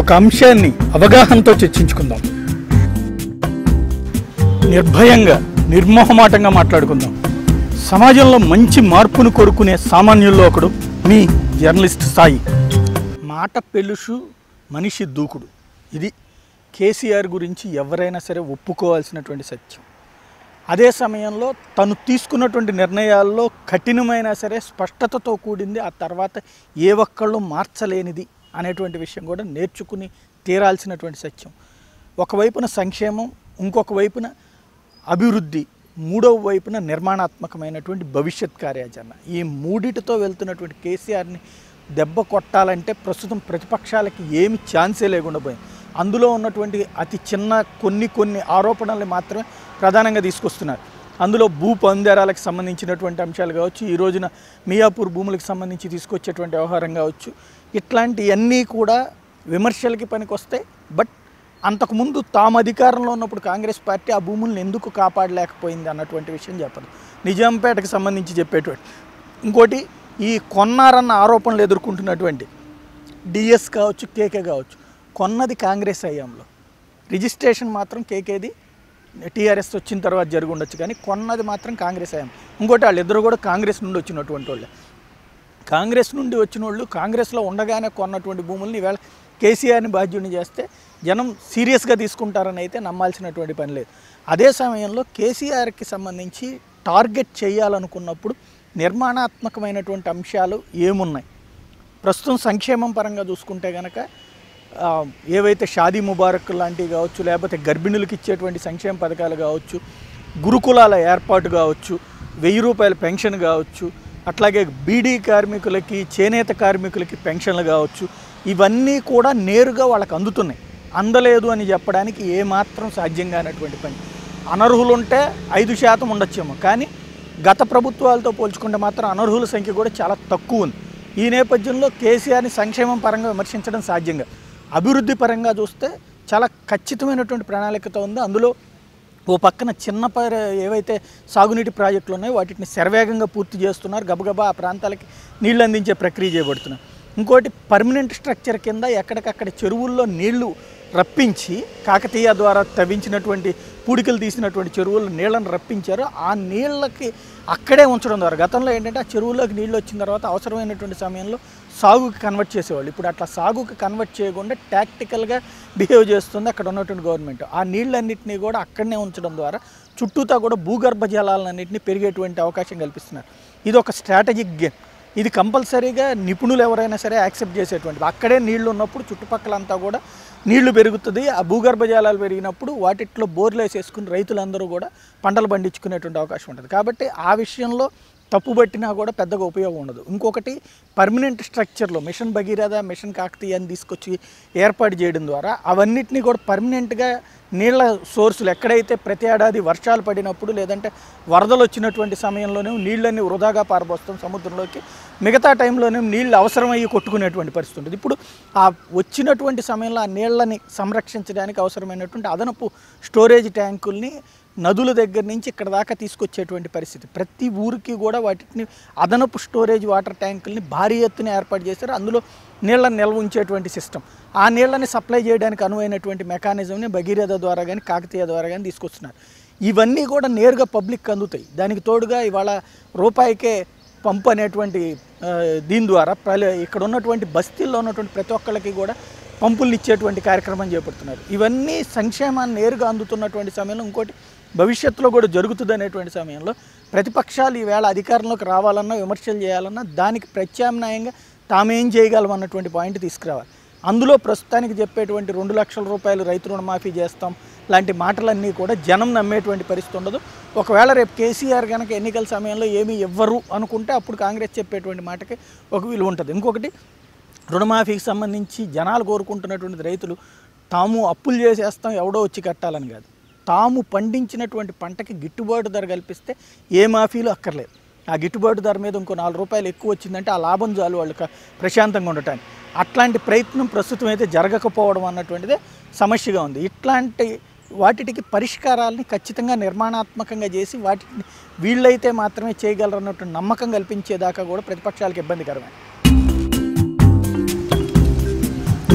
ఒక అంశాన్ని అవగాహనతో చర్చించుకుందాం. నిర్భయంగా నిర్మోహమాటంగా మాట్లాడుకుందాం. సమాజంలో మంచి మార్పును కోరుకునే సామాన్యుల్లో ఒకడు మీ జర్నలిస్ట్ స్థాయి మాట పెలుసు మనిషి దూకుడు. ఇది కేసీఆర్ గురించి ఎవరైనా సరే ఒప్పుకోవాల్సినటువంటి సత్యం. అదే సమయంలో తను తీసుకున్నటువంటి నిర్ణయాల్లో కఠినమైనా సరే స్పష్టతతో కూడింది ఆ తర్వాత ఏ ఒక్కళ్ళు మార్చలేనిది అనేటువంటి విషయం కూడా నేర్చుకుని తీరాల్సినటువంటి సత్యం. ఒకవైపున సంక్షేమం ఇంకొక వైపున అభివృద్ధి మూడవ వైపున నిర్మాణాత్మకమైనటువంటి భవిష్యత్ కార్యాచరణ. ఈ మూడిటితో వెళ్తున్నటువంటి కేసీఆర్ని దెబ్బ కొట్టాలంటే ప్రస్తుతం ప్రతిపక్షాలకి ఏమి ఛాన్సే లేకుండా పోయింది. అందులో ఉన్నటువంటి అతి చిన్న కొన్ని కొన్ని ఆరోపణల్ని మాత్రమే ప్రధానంగా తీసుకొస్తున్నారు. అందులో భూ పందేరాలకు సంబంధించినటువంటి అంశాలు కావచ్చు ఈ రోజున మియాపూర్ భూములకు సంబంధించి తీసుకొచ్చేటువంటి వ్యవహారం కావచ్చు. ఇట్లాంటివన్నీ కూడా విమర్శలకి పనికొస్తాయి. బట్ అంతకుముందు తాము అధికారంలో ఉన్నప్పుడు కాంగ్రెస్ పార్టీ ఆ భూములను ఎందుకు కాపాడలేకపోయింది అన్నటువంటి విషయం చెప్పదు. నిజాంపేటకు సంబంధించి చెప్పేటువంటి. ఇంకోటి ఈ కొన్నారన్న ఆరోపణలు ఎదుర్కొంటున్నటువంటి డిఎస్ కావచ్చు కేకే కావచ్చు కొన్నది కాంగ్రెస్ హయాంలో. రిజిస్ట్రేషన్ మాత్రం కేకేది టీఆర్ఎస్ వచ్చిన తర్వాత జరిగి ఉండొచ్చు కానీ కొన్నది మాత్రం కాంగ్రెస్ హయాం. ఇంకోటి వాళ్ళిద్దరు కూడా కాంగ్రెస్ నుండి వచ్చినటువంటి వాళ్ళే కాంగ్రెస్ నుండి వచ్చిన వాళ్ళు కాంగ్రెస్లో ఉండగానే కొన్నటువంటి భూముల్ని ఈవేళ కేసీఆర్ని బాధ్యుని చేస్తే జనం సీరియస్గా తీసుకుంటారని అయితే నమ్మాల్సినటువంటి పని లేదు. అదే సమయంలో కేసీఆర్కి సంబంధించి టార్గెట్ చేయాలనుకున్నప్పుడు నిర్మాణాత్మకమైనటువంటి అంశాలు ఏమున్నాయి? ప్రస్తుతం సంక్షేమం పరంగా చూసుకుంటే కనుక ఏవైతే షాదీ ముబారక్ లాంటివి కావచ్చు లేకపోతే గర్భిణులకు ఇచ్చేటువంటి సంక్షేమ పథకాలు కావచ్చు గురుకులాల ఏర్పాటు కావచ్చు వెయ్యి రూపాయల పెన్షన్ కావచ్చు అట్లాగే బీడీ కార్మికులకి చేనేత కార్మికులకి పెన్షన్లు కావచ్చు ఇవన్నీ కూడా నేరుగా వాళ్ళకి అందుతున్నాయి. అందలేదు అని చెప్పడానికి ఏమాత్రం సాధ్యం కానటువంటి పని. అనర్హులు ఉంటే ఐదు శాతం ఉండొచ్చేమో కానీ గత ప్రభుత్వాలతో పోల్చుకుంటే మాత్రం అనర్హుల సంఖ్య కూడా చాలా తక్కువ ఉంది. ఈ నేపథ్యంలో కేసీఆర్ని సంక్షేమం పరంగా విమర్శించడం సాధ్యంగా అభివృద్ధి పరంగా చూస్తే చాలా ఖచ్చితమైనటువంటి ప్రణాళికతో ఉంది. అందులో ఓ పక్కన చిన్న ఏవైతే సాగునీటి ప్రాజెక్టులు ఉన్నాయో వాటిని శరవేగంగా పూర్తి చేస్తున్నారు. గబగబా ఆ ప్రాంతాలకి నీళ్ళు అందించే ప్రక్రియ చేయబడుతున్నాయి ఇంకోటి పర్మనెంట్ స్ట్రక్చర్ కింద ఎక్కడికక్కడ చెరువుల్లో నీళ్ళు రప్పించి కాకతీయ ద్వారా తవ్వించినటువంటి పూడికలు తీసినటువంటి చెరువుల్లో నీళ్ళను రప్పించారు. ఆ నీళ్ళకి అక్కడే ఉంచడం ద్వారా గతంలో ఏంటంటే ఆ చెరువుల్లోకి నీళ్ళు వచ్చిన తర్వాత అవసరమైనటువంటి సమయంలో సాగుకి కన్వర్ట్ చేసేవాళ్ళు. ఇప్పుడు అట్లా సాగుకి కన్వర్ట్ చేయకుండా టాక్టికల్గా బిహేవ్ చేస్తుంది అక్కడ ఉన్నటువంటి గవర్నమెంట్ ఆ నీళ్ళన్నింటినీ కూడా అక్కడనే ఉంచడం ద్వారా చుట్టూతా కూడా భూగర్భ జలాలన్నింటినీ పెరిగేటువంటి అవకాశం కల్పిస్తున్నారు. ఇది ఒక స్ట్రాటజిక్ గేమ్ ఇది కంపల్సరీగా నిపుణులు ఎవరైనా సరే యాక్సెప్ట్ చేసేటువంటిది. అక్కడే నీళ్ళు ఉన్నప్పుడు చుట్టుపక్కలంతా కూడా నీళ్ళు పెరుగుతుంది. ఆ భూగర్భ జలాలు పెరిగినప్పుడు వాటిట్లో బోర్లు వేసేసుకుని రైతులందరూ కూడా పంటలు పండించుకునేటువంటి అవకాశం ఉంటుంది. కాబట్టి ఆ విషయంలో తప్పు పట్టినా కూడా పెద్దగా ఉపయోగం ఉండదు. ఇంకొకటి పర్మనెంట్ స్ట్రక్చర్లో మిషన్ భగీరథ మిషన్ కాకతీయ అని తీసుకొచ్చి ఏర్పాటు చేయడం ద్వారా అవన్నిటినీ కూడా పర్మనెంట్గా నీళ్ళ సోర్సులు ఎక్కడైతే ప్రతి ఏడాది వర్షాలు పడినప్పుడు లేదంటే వరదలు వచ్చినటువంటి సమయంలోనే నీళ్ళన్నీ వృధాగా పారబోస్తాం. సముద్రంలోకి మిగతా టైంలోనే నీళ్ళు అవసరమయ్యి కొట్టుకునేటువంటి పరిస్థితి ఉంటుంది. ఇప్పుడు ఆ వచ్చినటువంటి సమయంలో ఆ నీళ్ళని సంరక్షించడానికి అవసరమైనటువంటి అదనపు స్టోరేజ్ ట్యాంకుల్ని నదుల దగ్గర నుంచి ఇక్కడ దాకా తీసుకొచ్చేటువంటి పరిస్థితి. ప్రతి ఊరికి కూడా వాటిని అదనపు స్టోరేజ్ వాటర్ ట్యాంకుల్ని భారీ ఎత్తున ఏర్పాటు చేశారు. అందులో నీళ్ళని నిల్వ ఉంచేటువంటి సిస్టమ్. ఆ నీళ్ళని సప్లై చేయడానికి అనువైనటువంటి మెకానిజంని భగీరథ ద్వారా కానీ కాకతీయ ద్వారా కానీ తీసుకొస్తున్నారు. ఇవన్నీ కూడా నేరుగా పబ్లిక్ అందుతాయి. దానికి తోడుగా ఇవాళ రూపాయికే పంపు అనేటువంటి దీని ద్వారా ఇక్కడ ఉన్నటువంటి బస్తీల్లో ఉన్నటువంటి ప్రతి ఒక్కళ్ళకి కూడా పంపులు ఇచ్చేటువంటి కార్యక్రమం చేపడుతున్నారు ఇవన్నీ సంక్షేమాన్ని నేరుగా అందుతున్నటువంటి సమయంలో ఇంకోటి భవిష్యత్తులో కూడా జరుగుతుంది అనేటువంటి సమయంలో ప్రతిపక్షాలు ఈవేళ అధికారంలోకి రావాలన్నా విమర్శలు చేయాలన్నా దానికి ప్రత్యామ్నాయంగా తామేం చేయగలం అన్నటువంటి పాయింట్ తీసుకురావాలి. అందులో ప్రస్తుతానికి చెప్పేటువంటి రెండు లక్షల రూపాయలు రైతు రుణమాఫీ చేస్తాం లాంటి మాటలన్నీ కూడా జనం నమ్మేటువంటి పరిస్థితి ఉండదు. ఒకవేళ రేపు కేసీఆర్ కనుక ఎన్నికల సమయంలో ఏమీ ఇవ్వరు అనుకుంటే అప్పుడు కాంగ్రెస్ చెప్పేటువంటి మాటకి ఒక విలువ ఉంటుంది. ఇంకొకటి రుణమాఫీకి సంబంధించి జనాలు కోరుకుంటున్నటువంటి రైతులు తాము అప్పులు చేసేస్తాం ఎవడో వచ్చి కట్టాలని కాదు. తాము పండించినటువంటి పంటకి గిట్టుబాటు ధర కల్పిస్తే ఏ మాఫీలు అక్కర్లేదు. ఆ గిట్టుబాటు ధర మీద ఇంకో నాలుగు రూపాయలు ఎక్కువ వచ్చిందంటే ఆ లాభం చాలు వాళ్ళు ప్రశాంతంగా ఉండటానికి. అట్లాంటి ప్రయత్నం ప్రస్తుతం అయితే జరగకపోవడం అన్నటువంటిదే సమస్యగా ఉంది. ఇట్లాంటి వాటికి పరిష్కారాలని ఖచ్చితంగా నిర్మాణాత్మకంగా చేసి వాటిని వీళ్ళైతే మాత్రమే చేయగలరు అన్నటువంటి నమ్మకం కల్పించేదాకా కూడా ప్రతిపక్షాలకు ఇబ్బందికరమే.